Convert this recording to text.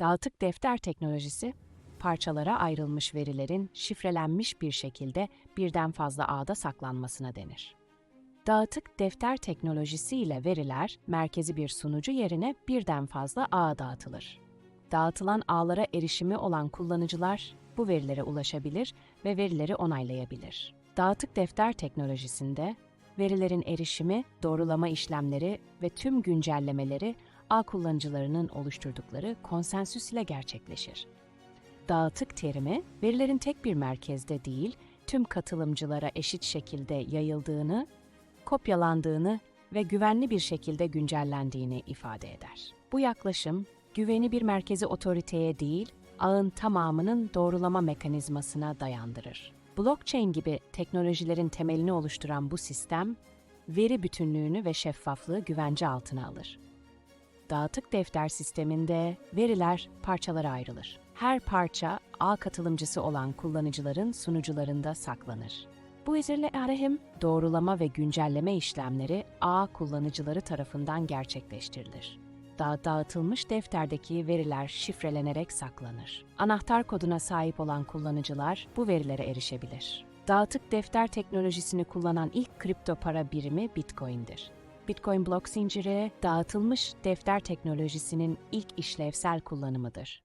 Dağıtık defter teknolojisi, parçalara ayrılmış verilerin şifrelenmiş bir şekilde birden fazla ağda saklanmasına denir. Dağıtık defter teknolojisi ile veriler merkezi bir sunucu yerine birden fazla ağa dağıtılır. Dağıtılan ağlara erişimi olan kullanıcılar bu verilere ulaşabilir ve verileri onaylayabilir. Dağıtık defter teknolojisinde verilerin erişimi, doğrulama işlemleri ve tüm güncellemeleri ağ kullanıcılarının oluşturdukları konsensüs ile gerçekleşir. Dağıtık terimi, verilerin tek bir merkezde değil, tüm katılımcılara eşit şekilde yayıldığını, kopyalandığını ve güvenli bir şekilde güncellendiğini ifade eder. Bu yaklaşım, güveni bir merkezi otoriteye değil, ağın tamamının doğrulama mekanizmasına dayandırır. Blockchain gibi teknolojilerin temelini oluşturan bu sistem, veri bütünlüğünü ve şeffaflığı güvence altına alır. Dağıtık defter sisteminde veriler parçalara ayrılır. Her parça ağ katılımcısı olan kullanıcıların sunucularında saklanır. Bu üzerine hem doğrulama ve güncelleme işlemleri ağ kullanıcıları tarafından gerçekleştirilir. Da dağıtılmış defterdeki veriler şifrelenerek saklanır. Anahtar koduna sahip olan kullanıcılar bu verilere erişebilir. Dağıtık defter teknolojisini kullanan ilk kripto para birimi Bitcoin'dir. Bitcoin blok zinciri dağıtılmış defter teknolojisinin ilk işlevsel kullanımıdır.